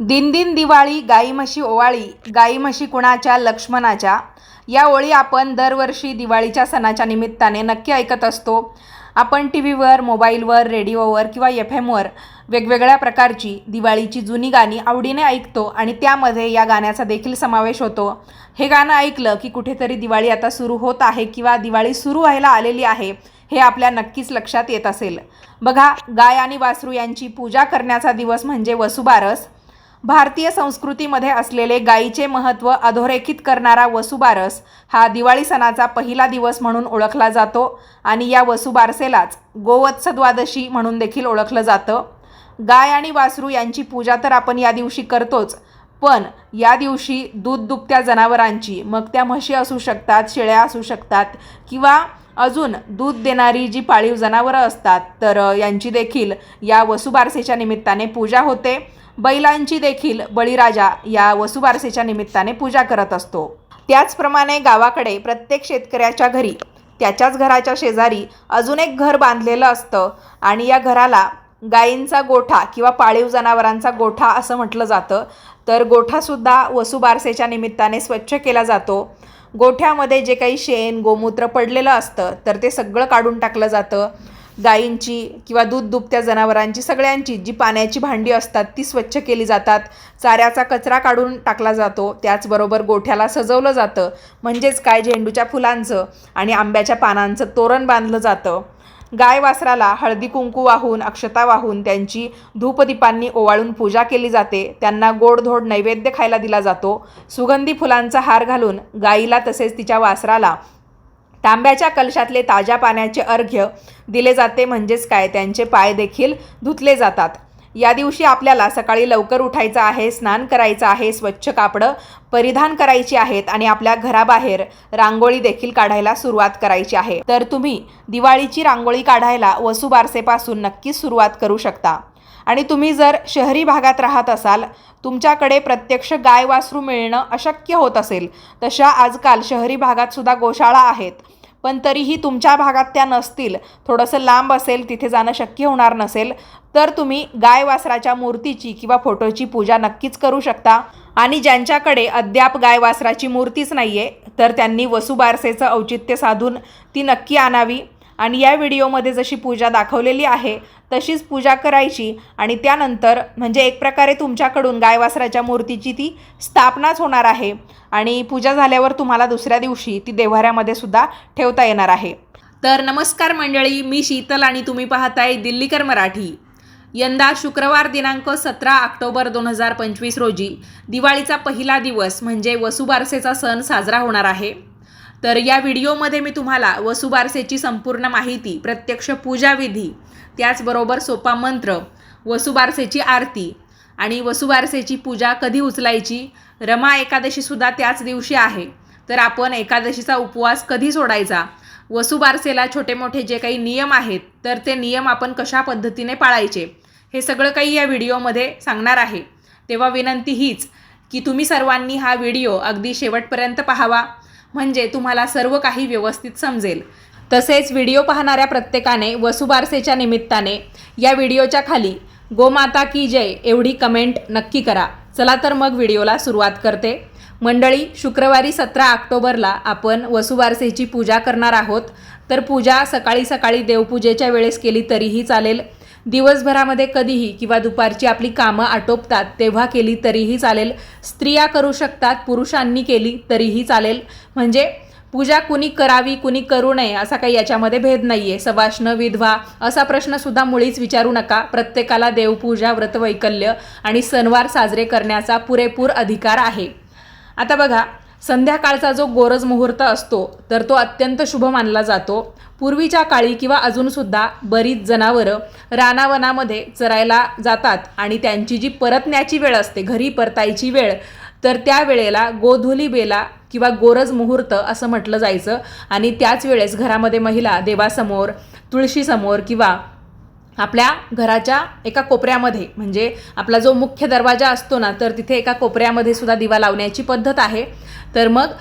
दिन दिन दिवाळी गाई म्हशी ओवाळी गाई म्हशी कुणाच्या लक्ष्मणाच्या या ओळी आपण दरवर्षी दिवाळीच्या सणाच्या निमित्ताने नक्की ऐकत असतो. आपण टी व्हीवर मोबाईलवर रेडिओवर किंवा एफ एमवर वेगवेगळ्या प्रकारची दिवाळीची जुनी गाणी आवडीने ऐकतो आणि त्यामध्ये या गाण्याचा देखील समावेश होतो. हे गाणं ऐकलं की कुठेतरी दिवाळी आता सुरू होत आहे किंवा दिवाळी सुरू व्हायला आलेली आहे हे आपल्या नक्कीच लक्षात येत असेल. बघा गाय आणि वासरू यांची पूजा करण्याचा दिवस म्हणजे वसुबारस. भारतीय संस्कृतीमध्ये असलेले गायीचे महत्त्व अधोरेखित करणारा वसुबारस हा दिवाळी सणाचा पहिला दिवस म्हणून ओळखला जातो आणि या वसुबारसेलाच गोवत्स द्वादशी म्हणून देखील ओळखलं जातं. गाय आणि वासरू यांची पूजा तर आपण या दिवशी करतोच पण या दिवशी दूध दुभत्या जनावरांची मग त्या म्हशी असू शकतात शेळ्या असू शकतात किंवा अजून दूध देणारी जी पाळीव जनावरं असतात तर यांची देखील या वसुबारसेच्या निमित्ताने पूजा होते. बैलांची देखील बळीराजा या वसुबारसेच्या निमित्ताने पूजा करत असतो. त्याचप्रमाणे गावाकडे प्रत्येक शेतकऱ्याच्या घरी त्याच्याच घराच्या शेजारी अजून एक घर बांधलेलं असतं आणि या घराला गायींचा गोठा किंवा पाळीव जनावरांचा गोठा असं म्हटलं जातं. तर गोठासुद्धा वसुबारसेच्या निमित्ताने स्वच्छ केला जातो. गोठ्यामध्ये जे काही शेण गोमूत्र पडलेलं असतं तर ते सगळं काढून टाकलं जातं. गायींची किंवा दूध दुभत्या जनावरांची सगळ्यांची जी पाण्याची भांडी असतात ती स्वच्छ केली जातात. चाऱ्याचा कचरा काढून टाकला जातो. त्याचबरोबर गोठ्याला सजवलं जातं. म्हणजेच काय? झेंडूच्या फुलांचं आणि आंब्याच्या पानांचं तोरण बांधलं जातं. गाय वासराला हळदी कुंकू वाहून अक्षता वाहून त्यांची धूपदीपांनी ओवाळून पूजा केली जाते. त्यांना गोडधोड नैवेद्य खायला दिला जातो. सुगंधी फुलांचा हार घालून गाईला तसेच तिच्या वासराला तांब्याच्या कलशातले ताज्या पाण्याचे अर्घ्य दिले जाते म्हणजेच काय? त्यांचे पाय देखील धुतले जातात. या दिवशी आपल्याला सकाळी लवकर उठायचं आहे स्नान करायचं आहे स्वच्छ कापडं परिधान करायची आहेत आणि आपल्या घराबाहेर रांगोळी देखील काढायला सुरुवात करायची आहे. तर तुम्ही दिवाळीची रांगोळी काढायला वसुबारसेपासून नक्कीच सुरुवात करू शकता. आणि तुम्ही जर शहरी भागात राहत असाल तुमच्याकडे प्रत्यक्ष गाय वासरू मिळणं अशक्य होत असेल तशा आजकाल शहरी भागात सुद्धा गोशाळा आहेत. पण तरीही तुमच्या भागात त्या नसतील. थोडंसं लांब असेल तिथे जाणं शक्य होणार नसेल. तर तुम्ही गाय वासराच्या मूर्तीची किंवा फोटोची पूजा नक्कीच करू शकता. आणि ज्यांच्याकडे अद्याप गाय वासराची मूर्तीच नाही आहे तर त्यांनी वसुबारसेचं औचित्य साधून ती नक्की आणावी. आणि या व्हिडिओमध्ये जशी पूजा दाखवलेली आहे तशीच पूजा करायची आणि त्यानंतर म्हणजे एक प्रकारे तुमच्याकडून गायवासराच्या मूर्तीची ती स्थापनाच होणार आहे आणि पूजा झाल्यावर तुम्हाला दुसऱ्या दिवशी ती देव्हाऱ्यामध्ये सुद्धा ठेवता येणार आहे. तर नमस्कार मंडळी मी शीतल आणि तुम्ही पाहताय दिल्लीकर मराठी. यंदा शुक्रवार दिनांक सतरा ऑक्टोबर दोन हजार पंचवीस रोजी दिवाळीचा पहिला दिवस म्हणजे वसुबारसेचा सण साजरा होणार आहे. तर या व्हिडिओमध्ये मी तुम्हाला वसुबारसेची संपूर्ण माहिती प्रत्यक्ष पूजाविधी त्याचबरोबर सोपा मंत्र वसुबारसेची आरती आणि वसुबारसेची पूजा कधी उचलायची रमा एकादशीसुद्धा त्याच दिवशी आहे. तर आपण एकादशीचा उपवास कधी सोडायचा? वसुबारसेला छोटे मोठे जे काही नियम आहेत तर ते नियम आपण कशा पद्धतीने पाळायचे? हे सगळं काही या व्हिडिओमध्ये सांगणार आहे. तेव्हा विनंती हीच की तुम्ही सर्वांनी हा व्हिडिओ अगदी शेवटपर्यंत पाहावा. म्हणजे तुम्हाला सर्व काही व्यवस्थित समजेल. तसेच व्हिडिओ पाहणाऱ्या प्रत्येकाने वसुबारसेच्या निमित्ताने या व्हिडिओच्या खाली गोमाता की जय एवढी कमेंट नक्की करा. चला तर मग व्हिडिओला सुरुवात करते. मंडळी शुक्रवारी सतरा ऑक्टोबरला आपण वसुबारसेची पूजा करणार आहोत. तर पूजा सकाळी सकाळी देवपूजेच्या वेळेस केली तरीही चालेल. दिवसभरामध्ये कधीही किंवा दुपारची आपली कामं आटोपतात तेव्हा केली तरीही चालेल. स्त्रिया करू शकतात पुरुषांनी केली तरीही चालेल. म्हणजे पूजा कुणी करावी कुणी करू नये असा काही याच्यामध्ये भेद नाही आहे सवाष्ण विधवा असा प्रश्नसुद्धा मुळीच विचारू नका. प्रत्येकाला देवपूजा व्रतवैकल्य आणि सणवार साजरे करण्याचा पुरेपूर अधिकार आहे. आता बघा संध्याकाळचा जो गोरज मुहूर्त असतो तर तो अत्यंत शुभ मानला जातो. पूर्वीच्या काळी किंवा अजूनसुद्धा बरीच जनावरं रानावनामध्ये चरायला जातात आणि त्यांची जी परतण्याची वेळ असते घरी परतायची वेळ तर त्या वेळेला गोधुली बेला किंवा गोरज मुहूर्त असं म्हटलं जायचं. आणि त्याच वेळेस घरामध्ये महिला देवासमोर तुळशीसमोर किंवा आपल्या घराच्या एका कोपऱ्यामध्ये म्हणजे आपला जो मुख्य दरवाजा असतो ना तर तिथे एका कोपऱ्यामध्ये सुद्धा दिवा लावण्याची पद्धत आहे. तर मग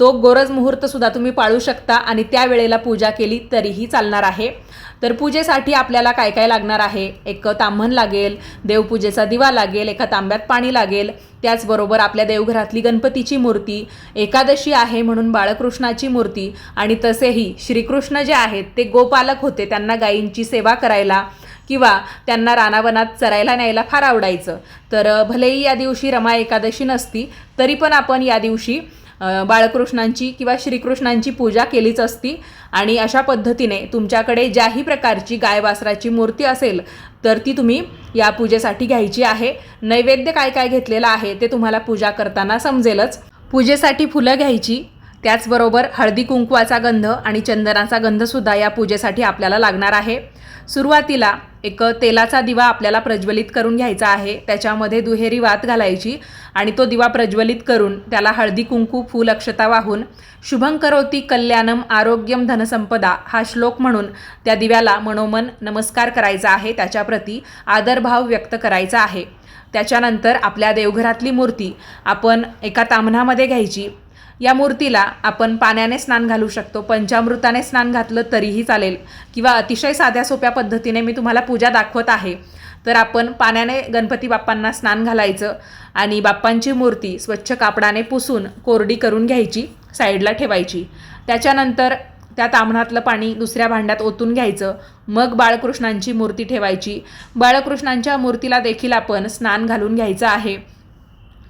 तो गोरज मुहूर्तसुद्धा तुम्ही पाळू शकता आणि त्यावेळेला पूजा केली तरीही चालणार आहे. तर पूजेसाठी आपल्याला काय काय लागणार आहे? एक ताम्हण लागेल देवपूजेचा दिवा लागेल एका तांब्यात पाणी लागेल. त्याचबरोबर आपल्या देवघरातली गणपतीची मूर्ती एकादशी आहे म्हणून बाळकृष्णाची मूर्ती आणि तसेही श्रीकृष्ण जे आहेत ते गोपालक होते त्यांना गायींची सेवा करायला किंवा त्यांना रानावनात चरायला न्यायला फार आवडायचं. तर भलेही या दिवशी रमा एकादशी नसती तरी पण आपण या दिवशी बाळकृष्णांची किंवा श्रीकृष्णांची पूजा केलीच असती. आणि अशा पद्धतीने तुमच्याकडे ज्याही प्रकारची गाय वासराची मूर्ती असेल तर ती तुम्ही या पूजेसाठी घ्यायची आहे. नैवेद्य काय काय घेतलेलं आहे ते तुम्हाला पूजा करताना समजेलच. पूजेसाठी फुलं घ्यायची त्याचबरोबर हळदी कुंकवाचा गंध आणि चंदनाचा गंधसुद्धा या पूजेसाठी आपल्याला लागणार आहे. सुरुवातीला एक तेलाचा दिवा आपल्याला प्रज्वलित करून घ्यायचा आहे. त्याच्यामध्ये दुहेरी वात घालायची आणि तो दिवा प्रज्वलित करून त्याला हळदी कुंकू फूल अक्षता वाहून शुभं करोती कल्याणम आरोग्यम धनसंपदा हा श्लोक म्हणून त्या दिव्याला मनोमन नमस्कार करायचा आहे. त्याच्याप्रती आदरभाव व्यक्त करायचा आहे. त्याच्यानंतर आपल्या देवघरातली मूर्ती आपण एका ताम्हणामध्ये घ्यायची. या मूर्तीला आपण पाण्याने स्नान घालू शकतो पंचामृताने स्नान घातलं तरीही चालेल किंवा अतिशय साध्या सोप्या पद्धतीने मी तुम्हाला पूजा दाखवत आहे. तर आपण पाण्याने गणपती बाप्पांना स्नान घालायचं आणि बाप्पांची मूर्ती स्वच्छ कापडाने पुसून कोरडी करून घ्यायची साईडला ठेवायची. त्याच्यानंतर त्या तांबणातलं पाणी दुसऱ्या भांड्यात ओतून घ्यायचं. मग बाळकृष्णांची मूर्ती ठेवायची. बाळकृष्णांच्या मूर्तीला देखील आपण स्नान घालून घ्यायचं आहे.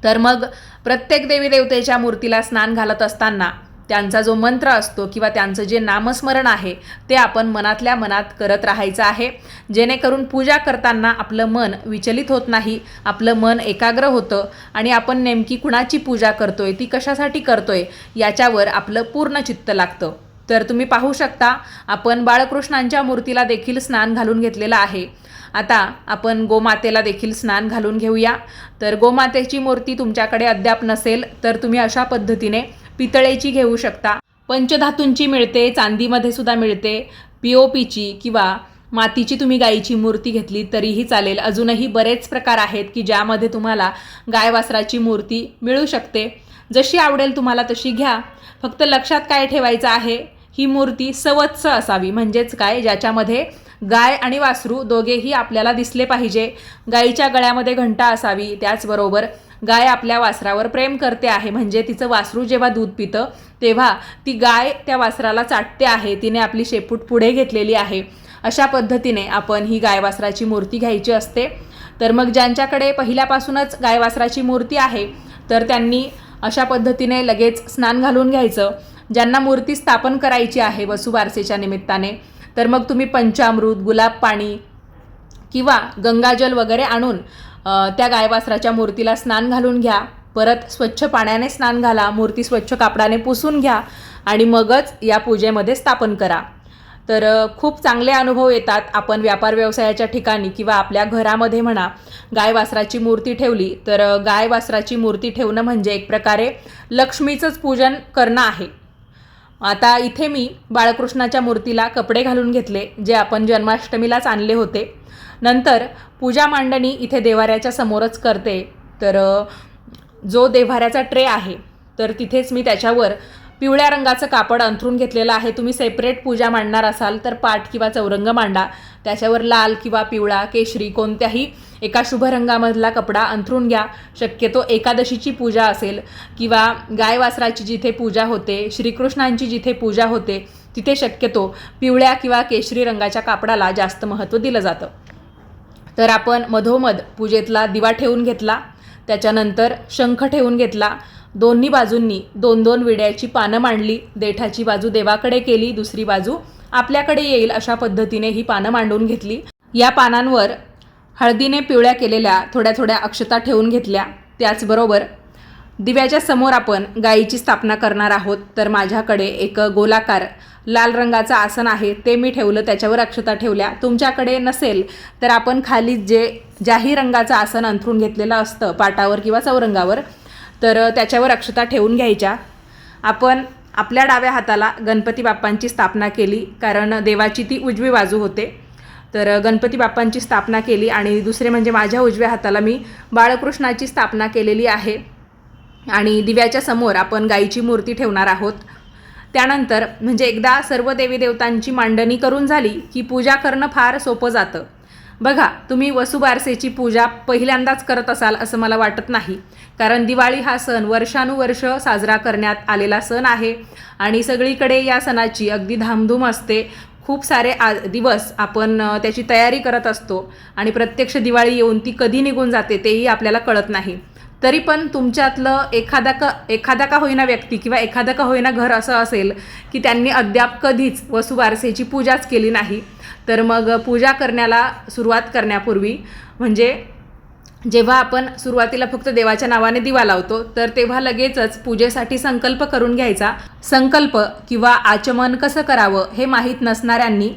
तर मग प्रत्येक देवी देवतेच्या मूर्तीला स्नान घालत असताना त्यांचा जो मंत्र असतो किंवा त्यांचं जे नामस्मरण आहे ते आपण मनातल्या मनात करत राहायचं आहे. जेणेकरून पूजा करताना आपलं मन विचलित होत नाही आपलं मन एकाग्र होतं आणि आपण नेमकी कुणाची पूजा करतोय ती कशासाठी करतोय याच्यावर आपलं पूर्ण चित्त लागतं. तर तुम्ही पाहू शकता आपण बाळकृष्णांच्या मूर्तीला देखील स्नान घालून घेतलेलं आहे. आता आपण गोमातेला देखील स्नान घालून घेऊया. तर गोमातेची मूर्ती तुमच्याकडे अद्याप नसेल तर तुम्ही अशा पद्धतीने पितळेची घेऊ शकता. पंचधातूंची मिळते चांदीमध्ये सुद्धा मिळते. पी ओ पीची किंवा मातीची तुम्ही गायीची मूर्ती घेतली तरीही चालेल. अजूनही बरेच प्रकार आहेत की ज्यामध्ये तुम्हाला गाय वासराची मूर्ती मिळू शकते. जशी आवडेल तुम्हाला तशी घ्या. फक्त लक्षात काय ठेवायचं आहे? ही मूर्ती सवत्स असावी. म्हणजेच काय? ज्याच्यामध्ये गाय आणि वासरू दोघेही आपल्याला दिसले पाहिजे. गायीच्या गळ्यामध्ये घंटा असावी त्याचबरोबर गाय आपल्या वासरावर प्रेम करते आहे. म्हणजे तिचं वासरू जेव्हा दूध पितं तेव्हा ती गाय त्या वासराला चाटते आहे. तिने आपली शेपूट पुढे घेतलेली आहे. अशा पद्धतीने आपण ही गाय वासराची मूर्ती घ्यायची असते. तर मग ज्यांच्याकडे पहिल्यापासूनच गाय वासराची मूर्ती आहे तर त्यांनी अशा पद्धतीने लगेच स्नान घालून घ्यायचं. ज्यांना मूर्ती स्थापन करायची आहे वसुबारसेच्या निमित्ताने तर मग तुम्ही पंचामृत गुलाब पाणी किंवा गंगाजल वगैरे आणून त्या गायवासराच्या मूर्तीला स्नान घालून घ्या. परत स्वच्छ पाण्याने स्नान घाला मूर्ती स्वच्छ कापडाने पुसून घ्या आणि मगच या पूजेमध्ये स्थापन करा. तर खूप चांगले अनुभव येतात. आपण व्यापार व्यवसायाच्या ठिकाणी किंवा आपल्या घरामध्ये म्हणा गाय वासराची मूर्ती ठेवली तर गाय वासराची मूर्ती ठेवणं म्हणजे एक प्रकारे लक्ष्मीचंच पूजन करणं आहे. आता इथे मी बाळकृष्णाच्या मूर्तीला कपडे घालून घेतले जे आपण जन्माष्टमीलाच आणले होते. नंतर पूजा मांडणी इथे देवाऱ्याच्या समोरच करते. तर जो देव्हाऱ्याचा ट्रे आहे तर तिथेच मी त्याच्यावर पिवळ्या रंगाचं कापड अंथरून घेतलेलं आहे. तुम्ही सेपरेट पूजा मांडणार असाल तर पाठ किंवा चौरंग मांडा. त्याच्यावर लाल किंवा पिवळा केशरी कोणत्याही एका शुभ रंगामधला कपडा अंथरून घ्या. शक्यतो एकादशीची पूजा असेल किंवा गाय वासराची जिथे पूजा होते श्रीकृष्णांची जिथे पूजा होते तिथे शक्यतो पिवळ्या किंवा केशरी रंगाच्या कापडाला जास्त महत्त्व दिलं जातं. तर आपण मधोमध पूजेतला दिवा ठेवून घेतला. त्याच्यानंतर शंख ठेवून घेतला. दोन्ही बाजूंनी दोन दोन विड्याची पानं मांडली. देठाची बाजू देवाकडे केली दुसरी बाजू आपल्याकडे येईल अशा पद्धतीने ही पानं मांडून घेतली. या पानांवर हळदीने पिवळ्या केलेल्या थोड्या थोड्या अक्षता ठेवून घेतल्या. त्याचबरोबर दिव्याच्या समोर आपण गायीची स्थापना करणार आहोत. तर माझ्याकडे एक गोलाकार लाल रंगाचं आसन आहे. ते मी ठेवलं त्याच्यावर अक्षता ठेवल्या. तुमच्याकडे नसेल तर आपण खाली जे ज्याही रंगाचं आसन अंथरून घेतलेलं असतं पाटावर किंवा चौरंगावर तर त्याच्यावर अक्षता ठेवून घ्यायच्या. आपण आपल्या डाव्या हाताला गणपती बाप्पांची स्थापना केली कारण देवाची ती उजवी बाजू होते. तर गणपती बाप्पांची स्थापना केली आणि दुसरे म्हणजे माझ्या उजव्या हाताला मी बाळकृष्णाची स्थापना केलेली आहे. आणि दिव्याच्या समोर आपण गाईची मूर्ती ठेवणार आहोत. त्यानंतर म्हणजे एकदा सर्व देवी देवतांची मांडणी करून झाली की पूजा करणं फार सोपं जातं. बघा तुम्ही वसुबारसेची पूजा पहिल्यांदाच करत असाल असं मला वाटत नाही. कारण दिवाळी हा सण वर्षानुवर्ष साजरा करण्यात आलेला सण आहे आणि सगळीकडे या सणाची अगदी धामधूम असते. खूप सारे आ दिवस आपण त्याची तयारी करत असतो आणि प्रत्यक्ष दिवाळी येऊन ती कधी निघून जाते तेही आपल्याला कळत नाही. तरी पण तुमच्यातलं एखादा का एखादा का होईना व्यक्ती किंवा एखादा का होईना घर असं असेल की त्यांनी अद्याप कधीच वसुबारसेची पूजाच केली नाही. तर मग पूजा करण्याला सुरुवात करण्यापूर्वी म्हणजे जेव्हा आपण सुरुवातीला फक्त देवाच्या नावाने दिवा लावतो तर तेव्हा लगेचच पूजेसाठी संकल्प करून घ्यायचा. संकल्प किंवा आचमन कसं करावं हे माहीत नसणाऱ्यांनी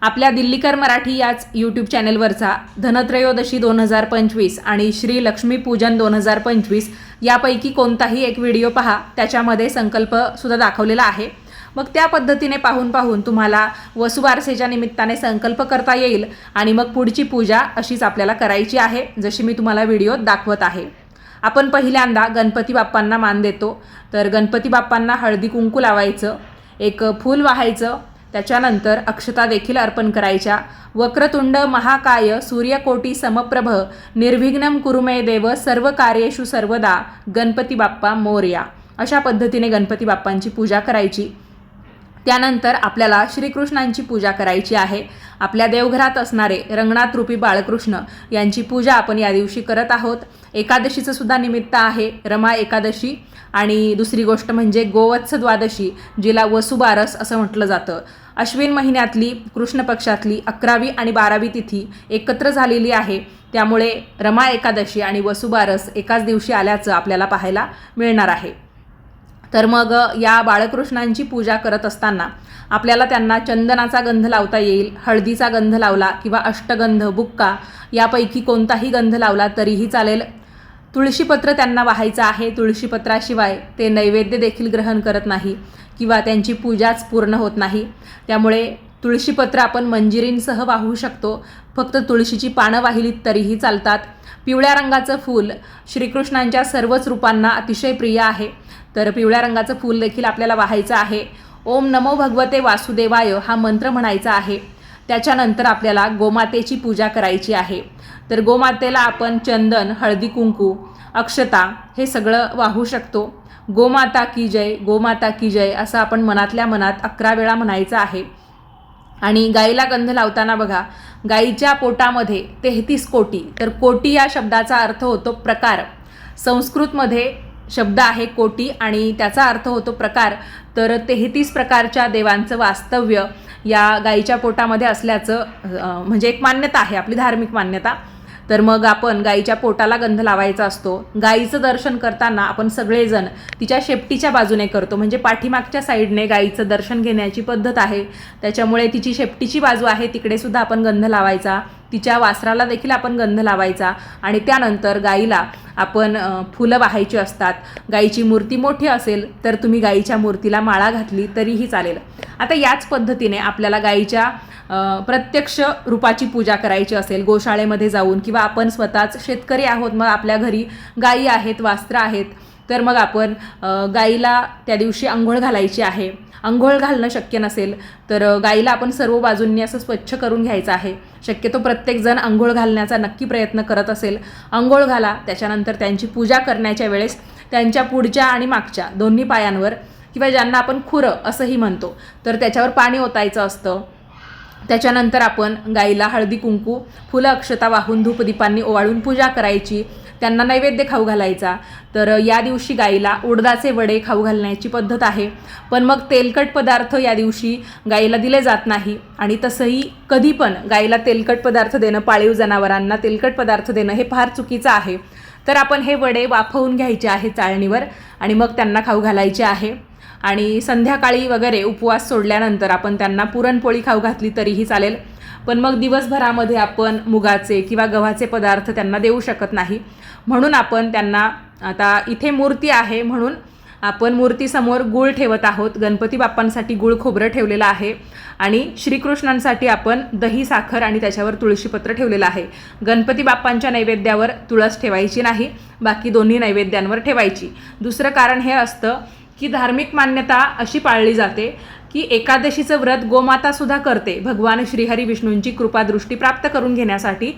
आपल्या दिल्लीकर मराठी याच यूट्यूब चॅनेलवरचा धनत्रयोदशी दोन हजार पंचवीस आणि श्री लक्ष्मीपूजन दोन हजार पंचवीस यापैकी कोणताही एक व्हिडिओ पहा त्याच्यामध्ये संकल्पसुद्धा दाखवलेला आहे. मग त्या पद्धतीने पाहून पाहून तुम्हाला वसुबारसेच्या निमित्ताने संकल्प करता येईल आणि मग पुढची पूजा अशीच आपल्याला करायची आहे जशी मी तुम्हाला व्हिडिओत दाखवत आहे. आपण पहिल्यांदा गणपती बाप्पांना मान देतो. तर गणपती बाप्पांना हळदी कुंकू लावायचं एक फूल वाहायचं त्याच्यानंतर अक्षता देखील अर्पण करायच्या. वक्रतुंड महाकाय सूर्यकोटी समप्रभ निर्विघ्नम कुरुमे देव सर्व कार्येषु सर्वदा गणपती बाप्पा मोर्या. अशा पद्धतीने गणपती बाप्पांची पूजा करायची. त्यानंतर आपल्याला श्रीकृष्णांची पूजा करायची आहे. आपल्या देवघरात असणारे रंगनाथ रूपी बाळकृष्ण यांची पूजा आपण या दिवशी करत आहोत. एकादशीचं सुद्धा निमित्त आहे रमा एकादशी. आणि दुसरी गोष्ट म्हणजे गोवत्स द्वादशी जिला वसुबारस असं म्हटलं जातं. अश्विन महिन्यातली कृष्ण पक्षातली अकरावी आणि बारावी तिथी एकत्र झालेली आहे. त्यामुळे रमा एकादशी आणि वसुबारस एकाच दिवशी आल्याचं आपल्याला पाहायला मिळणार आहे. तर मग या बाळकृष्णांची पूजा करत असताना आपल्याला त्यांना चंदनाचा गंध लावता येईल हळदीचा गंध लावला किंवा अष्टगंध बुक्का यापैकी कोणताही गंध लावला तरीही चालेल. तुळशीपत्र त्यांना वाहायचं आहे. तुळशीपत्राशिवाय ते नैवेद्य देखील ग्रहण करत नाही किंवा त्यांची पूजाच पूर्ण होत नाही. त्यामुळे तुळशीपत्र आपण मंजिरींसह वाहू शकतो. फक्त तुळशीची पानं वाहिलीत तरीही चालतात. पिवळ्या रंगाचं फूल श्रीकृष्णांच्या सर्वच रूपांना अतिशय प्रिय आहे. तर पिवळ्या रंगाचं फूल देखील आपल्याला वाहायचं आहे. ओम नमो भगवते वासुदेवाय हा मंत्र म्हणायचा आहे. त्याच्यानंतर आपल्याला गोमातेची पूजा करायची आहे. तर गोमातेला आपण चंदन हळदी कुंकू अक्षता हे सगळं वाहू शकतो. गोमाता की जय गोमाता की जय असं आपण मनातल्या मनात अकरा वेळा म्हणायचं आहे. आणि गाईला गंध लावताना बघा गाईच्या पोटामध्ये तेहतीस कोटी. तर कोटी या शब्दाचा अर्थ होतो प्रकार. संस्कृतमध्ये शब्द आहे कोटी आणि त्याचा अर्थ होतो प्रकार. तर तेहतीस प्रकारच्या देवांचं वास्तव्य या गाईच्या पोटामध्ये असल्याचं म्हणजे एक मान्यता आहे आपली धार्मिक मान्यता. तर मग आपण गाईच्या पोटाला गंध लावायचा असतो. गाईचं दर्शन करताना आपण सगळेजण तिच्या शेपटीच्या बाजूने करतो. म्हणजे पाठीमागच्या साईडने गाईचं दर्शन घेण्याची पद्धत आहे. त्याच्यामुळे तिची शेपटीची बाजू आहे तिकडे सुद्धा आपण गंध लावायचा. तिच्या वासराला देखील आपण गंध लावायचा आणि त्यानंतर गाईला आपण फुलं वाहायची असतात. गाईची मूर्ती मोठी असेल तर तुम्ही गाईच्या मूर्तीला माळा घातली तरीही चालेल. आता याच पद्धतीने आपल्याला गाईच्या प्रत्यक्ष रूपाची पूजा करायची असेल गोशाळेमध्ये जाऊन किंवा आपण स्वतःच शेतकरी आहोत मग आपल्या घरी गायी आहेत वास्त्र आहेत तर मग आपण गाईला त्या दिवशी आंघोळ घालायची आहे. आंघोळ घालणं शक्य नसेल तर गाईला आपण सर्व बाजूंनी असं स्वच्छ करून घ्यायचं आहे. शक्यतो प्रत्येकजण आंघोळ घालण्याचा नक्की प्रयत्न करत असेल. आंघोळ घाला त्याच्यानंतर त्यांची पूजा करण्याच्या वेळेस त्यांच्या पुढच्या आणि मागच्या दोन्ही पायांवर किंवा ज्यांना आपण खुरं असंही म्हणतो तर त्याच्यावर पाणी ओतायचं असतं. त्याच्यानंतर आपण गाईला हळदी कुंकू फुलं अक्षता वाहून धूपदीपांनी ओवाळून पूजा करायची. त्यांना नैवेद्य खाऊ घालायचा. तर या दिवशी गाईला उडदाचे वडे खाऊ घालण्याची पद्धत आहे. पण मग तेलकट पदार्थ या दिवशी गाईला दिले जात नाही. आणि तसंही कधी पण गाईला तेलकट पदार्थ देणं पाळीव जनावरांना तेलकट पदार्थ देणं हे फार चुकीचं आहे. तर आपण हे वडे वाफवून घ्यायचे आहे चाळणीवर आणि मग त्यांना खाऊ घालायचे आहे. आणि संध्याकाळी वगैरे उपवास सोडल्यानंतर आपण त्यांना पुरणपोळी खाऊ घातली तरीही चालेल. पण मग दिवसभरामध्ये आपण मुगाचे किंवा गव्हाचे पदार्थ त्यांना देऊ शकत नाही. म्हणून आपण त्यांना आता इथे मूर्ती आहे म्हणून आपण मूर्तीसमोर गुळ ठेवत आहोत. गणपती बाप्पांसाठी गुळ खोबरं ठेवलेलं आहे आणि श्रीकृष्णांसाठी आपण दही साखर आणि त्याच्यावर तुळशीपत्र ठेवलेलं आहे. गणपती बाप्पांच्या नैवेद्यावर तुळस ठेवायची नाही बाकी दोन्ही नैवेद्यांवर ठेवायची. दुसरं कारण हे असतं की धार्मिक मान्यता अशी पाळली जाते की एकादशीचं व्रत गोमाता सुद्धा करते भगवान श्रीहरी विष्णूंची कृपादृष्टी प्राप्त करून घेण्यासाठी.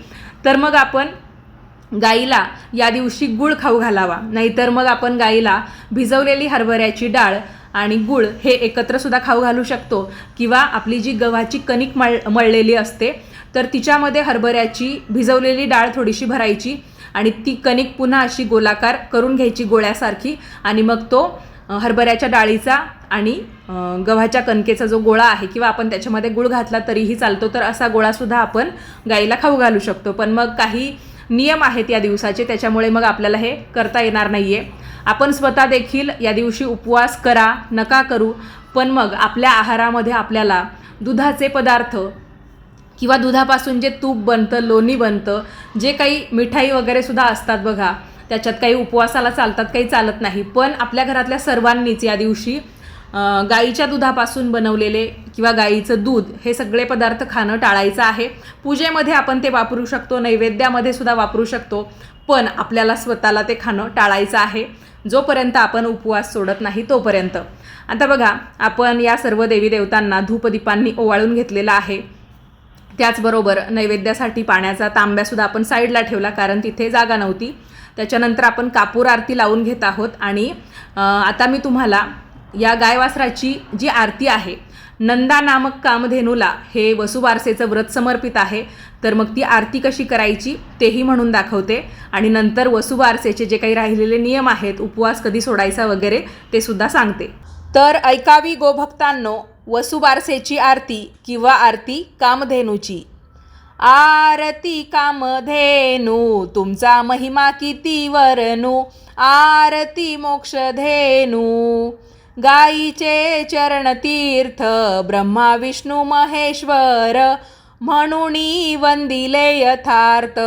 तर मग आपण गाईला या दिवशी गुळ खाऊ घालावा. नाहीतर मग आपण गाईला भिजवलेली हरभऱ्याची डाळ आणि गुळ हे एकत्रसुद्धा खाऊ घालू शकतो. किंवा आपली जी गव्हाची कणिक मळ मळलेली असते तर तिच्यामध्ये हरभऱ्याची भिजवलेली डाळ थोडीशी भरायची आणि ती कणिक पुन्हा अशी गोलाकार करून घ्यायची गोळ्यासारखी आणि मग तो हरभऱ्याच्या डाळीचा आणि गव्हाच्या कणकेचा जो गोळा आहे किंवा आपण त्याच्यामध्ये गुळ घातला तरीही चालतो तर असा गोळासुद्धा आपण गाईला खाऊ घालू शकतो. पण मग काही नियम आहेत या दिवसाचे त्याच्यामुळे मग आपल्याला हे करता येणार नाही आहे आपण स्वतः देखील या दिवशी उपवास करा नका करू पण मग आपल्या आहारामध्ये आपल्याला दुधाचे पदार्थ किंवा दुधापासून जे तूप बनतं लोणी बनतं जे काही मिठाई वगैरे सुद्धा असतात बघा त्याच्यात काही उपवासाला चालतात काही चालत नाही. पण आपल्या घरातल्या सर्वांनीच या दिवशी गाईच्या दुधापासून बनवलेले किंवा गाईचं दूध हे सगळे पदार्थ खाणं टाळायचं आहे. पूजेमध्ये आपण ते वापरू शकतो नैवेद्यामध्ये सुद्धा वापरू शकतो पण आपल्याला स्वतःला ते खाणं टाळायचं आहे. जोपर्यंत आपण उपवास सोडत नाही तोपर्यंत. आता बघा आपण या सर्व देवी देवतांना धूपदीपांनी ओवाळून घेतलेला आहे. त्याचबरोबर नैवेद्यासाठी पाण्याचा तांब्यासुद्धा आपण साईडला ठेवला कारण तिथे जागा नव्हती. त्याच्यानंतर आपण कापूर आरती लावून घेत आहोत आणि आता मी तुम्हाला या गायवासराची जी आरती आहे नंदा नामक कामधेनूला हे वसुबारसेचं व्रत समर्पित आहे. तर मग ती आरती कशी करायची तेही म्हणून दाखवते. आणि नंतर वसुबारसेचे जे काही राहिलेले नियम आहेत उपवास कधी सोडायचा वगैरे ते सुद्धा सांगते. तर ऐकावी गोभक्तांनो वसुबारसेची आरती किंवा आरती कामधेनूची. आरती कामधेनू तुमचा महिमा किती वरनू? आरती मोक्षधेनू. गाईचे चरण तीर्थ ब्रह्मा विष्णू महेश्वर म्हणून वंदिले यथार्थ.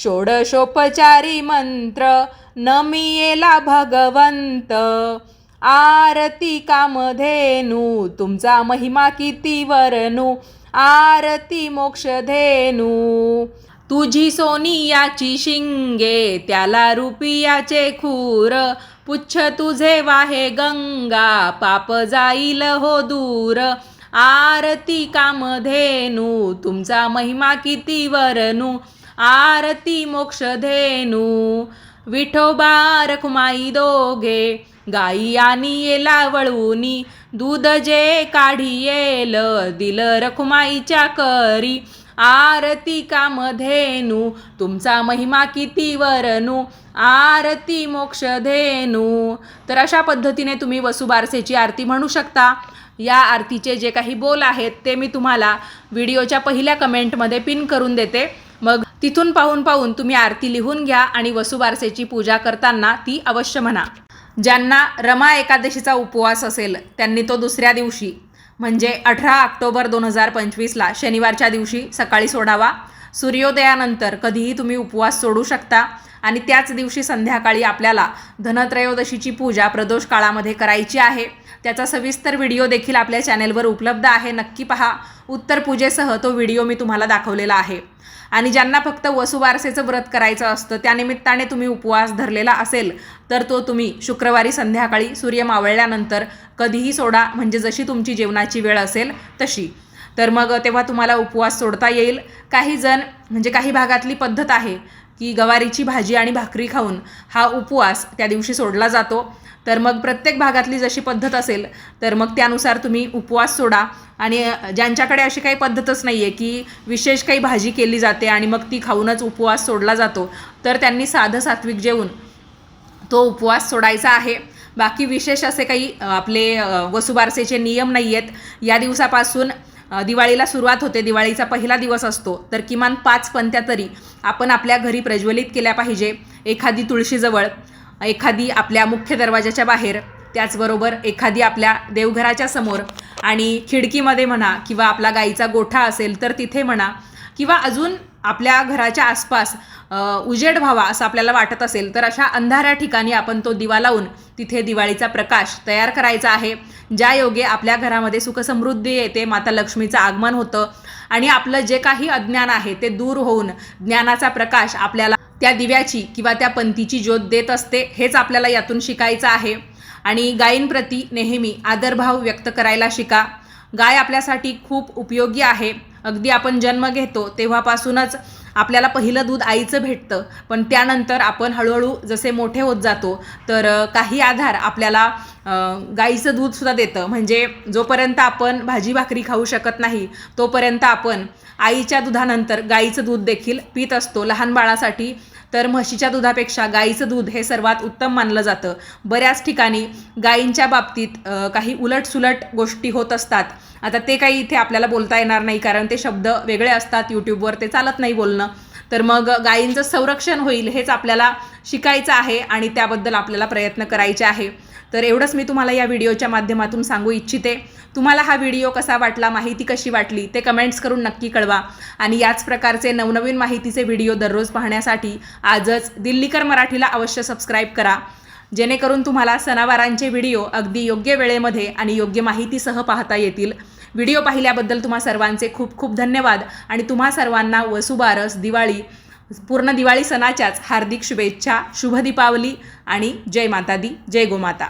षोडशोपचारी मंत्र नमियेला भगवंत. आरती कामधेनू तुमचा महिमा किती वरनू? आरती मोक्षधेनू. तुझी सोनियाची शिंगे त्याला रुपियाचे खूर. पुच्छ तुझे वाहे गंगा पाप जाईल हो दूर. आरती कामधेनू तुमचा महिमा किती वरनू. आरती मोक्षधेनू विठोबा रखुमाई दोघे गाई आणि येला वळूनी. दूध जे काढी येल दिल रखुमाईच्या करी. आरती कामधेनू तुमचा महिमा किती वरनू? आरती मोक्षधेनू. तर अशा पद्धतीने तुम्ही वसुबारसेची आरती म्हणू शकता. या आरतीचे जे काही बोल आहेत ते मी तुम्हाला व्हिडिओच्या पहिल्या कमेंटमध्ये पिन करून देते. मग तिथून पाहून पाहून तुम्ही आरती लिहून घ्या आणि वसुबारसेची पूजा करताना ती अवश्य म्हणा. ज्यांना रमा एकादशीचा उपवास असेल त्यांनी तो दुसऱ्या दिवशी म्हणजे अठरा ऑक्टोबर दोन हजार पंचवीसला शनिवारच्या दिवशी सकाळी सोडावा. सूर्योदयानंतर कधीही तुम्ही उपवास सोडू शकता आणि त्याच दिवशी संध्याकाळी आपल्याला धनत्रयोदशीची पूजा प्रदोष काळामध्ये करायची आहे. त्याचा सविस्तर व्हिडिओ देखील आपल्या चॅनेलवर उपलब्ध आहे. नक्की पहा. उत्तर पूजेसह तो व्हिडिओ मी तुम्हाला दाखवलेला आहे. आणि ज्यांना फक्त वसुबारसेचं व्रत करायचं असतं त्यानिमित्ताने तुम्ही उपवास धरलेला असेल तर तो तुम्ही शुक्रवारी संध्याकाळी सूर्य मावळल्यानंतर कधीही सोडा म्हणजे जशी तुमची जेवणाची वेळ असेल तशी. तर मग तेव्हा तुम्हाला उपवास सोडता येईल. काही जण म्हणजे काही भागातली पद्धत आहे की गवारीची भाजी आणि भाकरी खाऊन हा उपवास त्या दिवशी सोडला जातो. तर मग प्रत्येक भागातली जशी पद्धत असेल तर मग त्यानुसार तुम्ही उपवास सोडा. आणि ज्यांच्याकडे अशी काही पद्धतच नाही आहे की विशेष काही भाजी केली जाते आणि मग ती खाऊनच उपवास सोडला जातो तर त्यांनी साधं सात्विक जेवून तो उपवास सोडायचा आहे. बाकी विशेष असे काही आपले वसुबारसेचे नियम नाही आहेत या दिवसापासून दिवाळीला सुरुवात होते. दिवाळीचा पहिला दिवस असतो. तर किमान पाच पंत्या तरी आपण आपल्या घरी प्रज्वलित केल्या पाहिजे. एखादी तुळशीजवळ एखादी आपल्या मुख्य दरवाजाच्या बाहेर त्याचबरोबर एखादी आपल्या देवघराच्या समोर आणि खिडकीमध्ये म्हणा किंवा आपला गाईचा गोठा असेल तर तिथे म्हणा किंवा अजून आपल्या घराच्या आसपास उजेड व्हावा असं आपल्याला वाटत असेल तर अशा अंधाऱ्या ठिकाणी आपण तो दिवा लावून तिथे दिवाळीचा प्रकाश तयार करायचा आहे. ज्या योगे आपल्या घरामध्ये सुखसमृद्धी येते माता लक्ष्मीचं आगमन होतं आणि आपलं जे काही अज्ञान आहे ते दूर होऊन ज्ञानाचा प्रकाश आपल्याला त्या दिव्याची किंवा त्या पंथीची ज्योत देत असते हेच आपल्याला यातून शिकायचं आहे. आणि गायींप्रती नेहमी आदरभाव व्यक्त करायला शिका. गाय आपल्यासाठी खूप उपयोगी आहे. अगदी आपण जन्म घेतो तेव्हापासूनच आपल्याला पहिलं दूध आईचं भेटतं. पण त्यानंतर आपण हळूहळू जसे मोठे होत जातो तर काही आधार आपल्याला गाईचं दूधसुद्धा देतं. म्हणजे जोपर्यंत आपण भाजी भाकरी खाऊ शकत नाही तोपर्यंत आपण आईच्या दुधानंतर गाईचं दूध देखील पित असतो. लहान बाळासाठी तर म्हशीच्या दुधापेक्षा गाईचं दूध हे सर्वात उत्तम मानलं जातं. बऱ्याच ठिकाणी गायींच्या बाबतीत काही उलटसुलट गोष्टी होत असतात. आता ते काही इथे आपल्याला बोलता येणार नाही कारण ते शब्द वेगळे असतात यूट्यूबवर ते चालत नाही बोलणं. तर मग गायींचं संरक्षण होईल हेच आपल्याला शिकायचं आहे आणि त्याबद्दल आपल्याला प्रयत्न करायचे आहे. तर एवढंच मी तुम्हाला या व्हिडिओच्या माध्यमातून सांगू इच्छिते. तुम्हाला हा व्हिडिओ कसा वाटला माहिती कशी वाटली ते कमेंट्स करून नक्की कळवा. आणि याच प्रकारचे नवनवीन माहितीचे व्हिडिओ दररोज पाहण्यासाठी आजच दिल्लीकर मराठीला अवश्य सबस्क्राईब करा. जेणेकरून तुम्हाला सणावारांचे व्हिडिओ अगदी योग्य वेळेमध्ये आणि योग्य माहितीसह पाहता येतील. व्हिडिओ पाहिल्याबद्दल तुम्हा सर्वांचे खूप खूप धन्यवाद. आणि तुम्हा सर्वांना वसुबारस दिवाळी पूर्ण दिवाळी सणाच्याच हार्दिक शुभेच्छा शुभ दीपावली आणि जय माता दी जय गोमाता